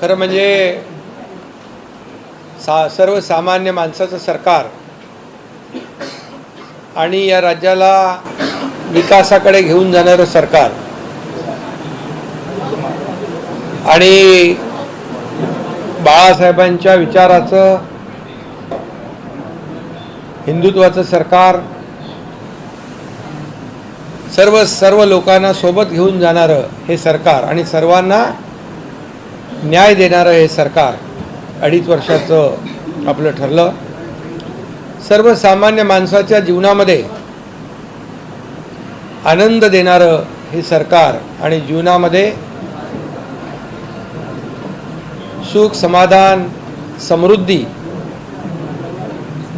खरं म्हणजे सा सर्वसामान्य माणसाचं सरकार आणि या राज्याला विकासाकडे घेऊन जाणारं सरकार आणि बाळासाहेबांच्या विचाराचं हिंदुत्वाचं सरकार सर्व सर्व लोकांना सोबत घेऊन जाणारं हे सरकार आणि सर्वांना न्याय देणारं हे सरकार अडीच वर्षाचं आपलं ठरलं. सर्वसामान्य माणसाच्या जीवनामध्ये आनंद देणारं हे सरकार आणि जीवनामध्ये सुख समाधान समृद्धी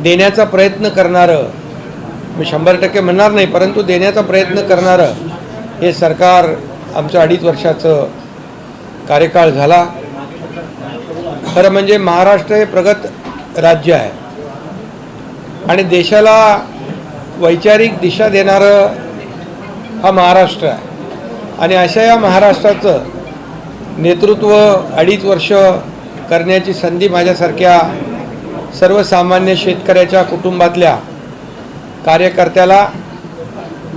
देण्याचा प्रयत्न करणारं मी शंभर टक्के म्हणणार नाही परंतु देण्याचा प्रयत्न करणारं हे सरकार आमचं अडीच वर्षाचं कार्यकाळ झाला. खरं म्हणजे महाराष्ट्र हे प्रगत राज्य आहे. आणि देशाला वैचारिक दिशा देणारं हा महाराष्ट्र आहे. आणि अशा या महाराष्ट्राचं नेतृत्व अडीच वर्ष करण्याची संधी माझ्यासारख्या सर्वसामान्य शेतकऱ्याच्या कुटुंबातल्या कार्यकर्त्याला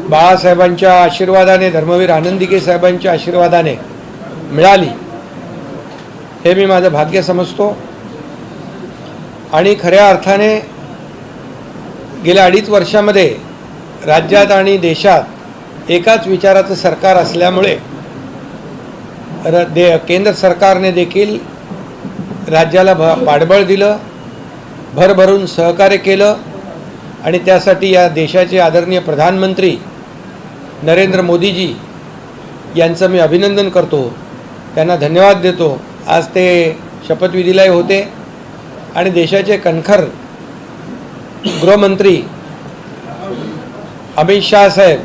बाळासाहेबांच्या आशीर्वादाने धर्मवीर आनंदिके साहेबांच्या आशीर्वादाने मिळाली. हे मी माझं भाग्य समजतो. आणि खऱ्या अर्थाने गेल्या अडीच वर्षामध्ये राज्यात आणि देशात एकाच विचाराचं सरकार असल्यामुळे र दे केंद्र सरकारने देखील राज्याला भ पाठबळ दिलं भरभरून सहकार्य केलं आणि त्यासाठी या देशाचे आदरणीय प्रधानमंत्री नरेंद्र मोदीजी यांचं मी अभिनंदन करतो. त्यांना धन्यवाद देतो. आज ते शपथविधीलाही होते. आणि देशाचे कणखर गृहमंत्री अमित शाह साहेब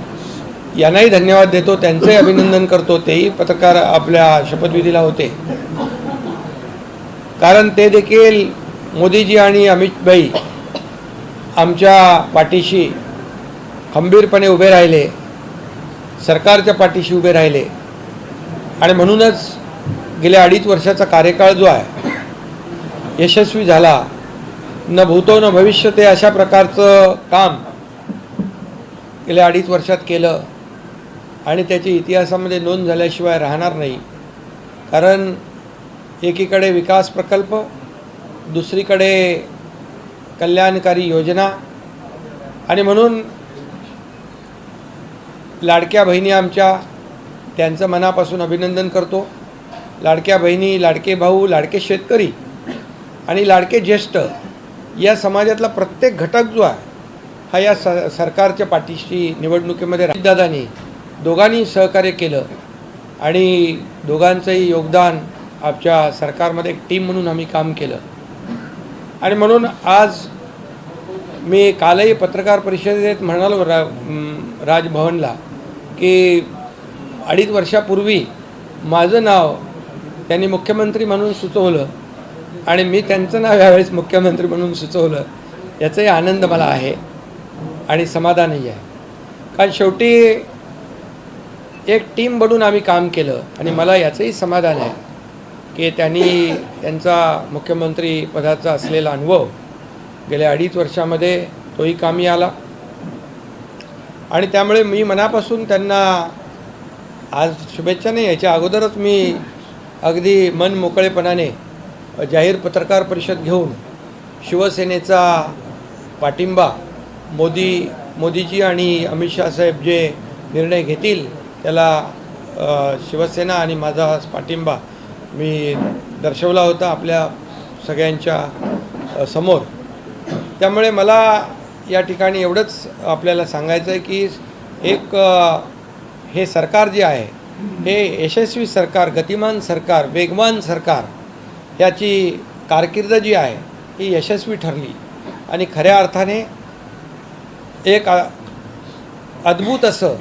यांनाही धन्यवाद देतो. त्यांचंही अभिनंदन करतो. तेही पत्रकार आपल्या शपथविधीला होते. कारण ते देखील मोदीजी आणि अमितबाई आमच्या पाठीशी खंबीरपणे उभे राहिले. सरकारच्या पाठीशी उभे राहिले. आणि म्हणूनच गेल्या अडीच वर्षाचा कार्यकाळ जो आहे यशस्वी झाला. न भूतो न भविष्य ते अशा प्रकारचं काम गेल्या अडीच वर्षात केलं आणि त्याची इतिहासामध्ये नोंद झाल्याशिवाय राहणार नाही. कारण एकीकडे विकास प्रकल्प दुसरीकडे कल्याणकारी योजना आणि म्हणून लाडक्या बहिणी आमच्या त्यांचं मनापासून अभिनंदन करतो. लाडक्या बहिणी लाडके भाऊ लाडके शेतकरी आणि लाडके ज्येष्ठ या समाजातला प्रत्येक घटक जो आहे हा या स सरकारच्या पाठीशी निवडणुकीमध्ये राजदादांनी दोघांनी सहकार्य केलं आणि दोघांचंही योगदान आमच्या सरकारमध्ये एक टीम म्हणून आम्ही काम केलं. आणि म्हणून आज मी कालही पत्रकार परिषदेत म्हणालो रा राजभवनला की अडीच वर्षापूर्वी माझं नाव त्यांनी मुख्यमंत्री म्हणून सुचवलं आणि मी त्यांचं नाव यावेळेस मुख्यमंत्री म्हणून सुचवलं याचाही आनंद मला आहे आणि समाधानही आहे. कारण शेवटी एक टीम बनून आम्ही काम केलं आणि मला याचंही समाधान आहे की त्यांनी त्यांचा मुख्यमंत्री पदाचा असलेला अनुभव गेल्या अडीच वर्षामध्ये तोही कामी आला. आणि त्यामुळे मी मनापासून त्यांना आज शुभेच्छा नाही याच्या अगोदरच मी अगदी मन मोकळेपणाने जाहीर पत्रकार परिषद घेऊन शिवसेनेचा पाठिंबा मोदी मोदीजी आणि अमित शाह साहेब जे निर्णय घेतील त्याला शिवसेना आणि माझा पाठिंबा मी दर्शवला होता आपल्या सगळ्यांच्या समोर. त्यामुळे मला या ठिकाणी एवढंच आपल्याला सांगायचं आहे की एक हे सरकार जे आहे हे यशस्वी सरकार गतिमान सरकार वेगवान सरकार याची कारकीर्द जी आहे ही यशस्वी ठरली. आणि खऱ्या अर्थाने एक अद्भुत असं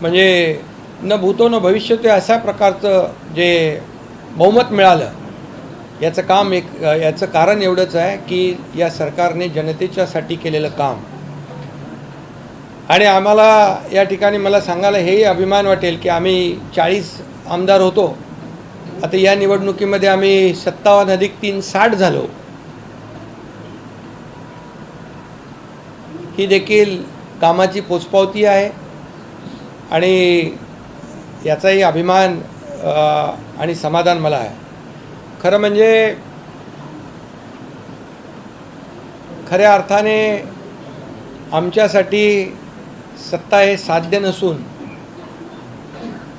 म्हणजे न भूतो न भविष्य ते अशा प्रकारचं जे बहुमत मिळालं याचं काम एक याचं कारण एवढंच आहे की या सरकारने जनतेच्यासाठी केलेलं काम आणि आम्हाला या ठिकाणी मला सांगायला हेही अभिमान वाटेल की आम्ही चाळीस आमदार होतो. आता या निवडणुकीमध्ये आम्ही सत्तावन्न अधिक तीन साठ झालो. ही देखील कामाची पोचपावती आहे. आणि याचाही अभिमान आणि समाधान मला आहे. खरं म्हणजे खऱ्या अर्थाने आमच्यासाठी सत्ता हे साध्य नसून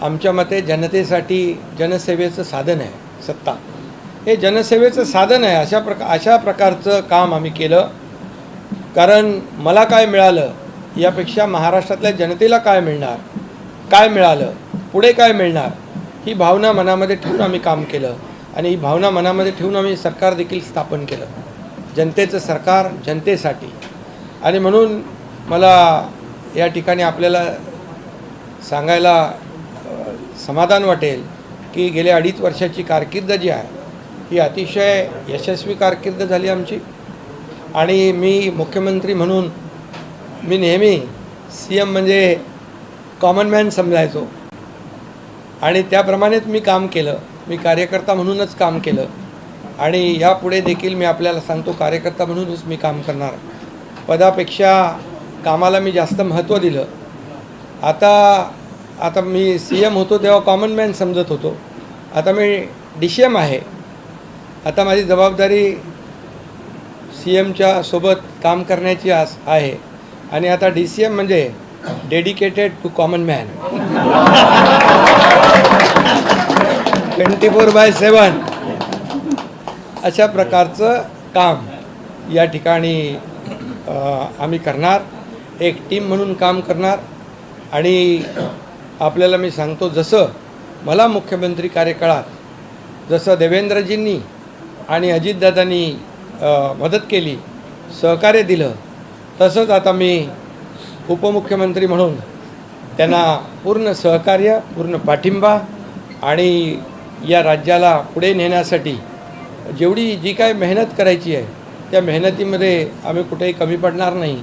आमच्या मते जनतेसाठी जनसेवेचं साधन आहे सत्ता. हे जनसेवेचं साधन आहे अशा प्रका अशा प्रकारचं काम आम्ही केलं. कारण मला काय मिळालं यापेक्षा महाराष्ट्रातल्या जनतेला काय मिळणार काय मिळालं पुढे काय मिळणार ही भावना मनामध्ये ठेवून आम्ही काम केलं. आणि ही भावना मनामध्ये ठेवून आम्ही सरकार देखील स्थापन केलं. जनतेचं सरकार जनतेसाठी. आणि म्हणून मला या ठिकाणी आपल्याला सांगायला समाधान वाटेल की गेल्या अडीच वर्षाची कारकीर्द जी आहे ही अतिशय यशस्वी कारकीर्द झाली आमची. आणि मी मुख्यमंत्री म्हणून मी नेहमी सी एम म्हणजे कॉमन मॅन समजायचो. आणि त्याप्रमाणेच मी काम केलं. मी कार्यकर्ता म्हणूनच काम केलं. आणि यापुढे देखील मी आपल्याला सांगतो कार्यकर्ता म्हणूनच मी काम करणार. पदापेक्षा कामाला मी जास्त महत्त्व दिलं. आता आता मी सी एम होतो तेव्हा कॉमन मॅन समजत होतो. आता मी डी सी एम आहे. आता माझी जबाबदारी सी एमच्या सोबत काम करण्याची आस आहे. आणि आता डी सी एम म्हणजे dedicated to common man twenty four by seven. अशा प्रकारचं काम या ठिकाणी आम्ही करणार. एक टीम म्हणून काम करणार आणि आपल्याला मी सांगतो जसं मला मुख्यमंत्री कार्यकाळात जसं देवेंद्रजींनी आणि अजितदादांनी मदत केली सहकार्य दिलं तसंच आता मी उपमुख्यमंत्री म्हणून त्यांना पूर्ण सहकार्य पूर्ण पाठिंबा आणि या राज्याला पुढे नेण्यासाठी जेवढी जी काय मेहनत करायची आहे त्या मेहनतीमध्ये आम्ही कुठेही कमी पडणार नाही.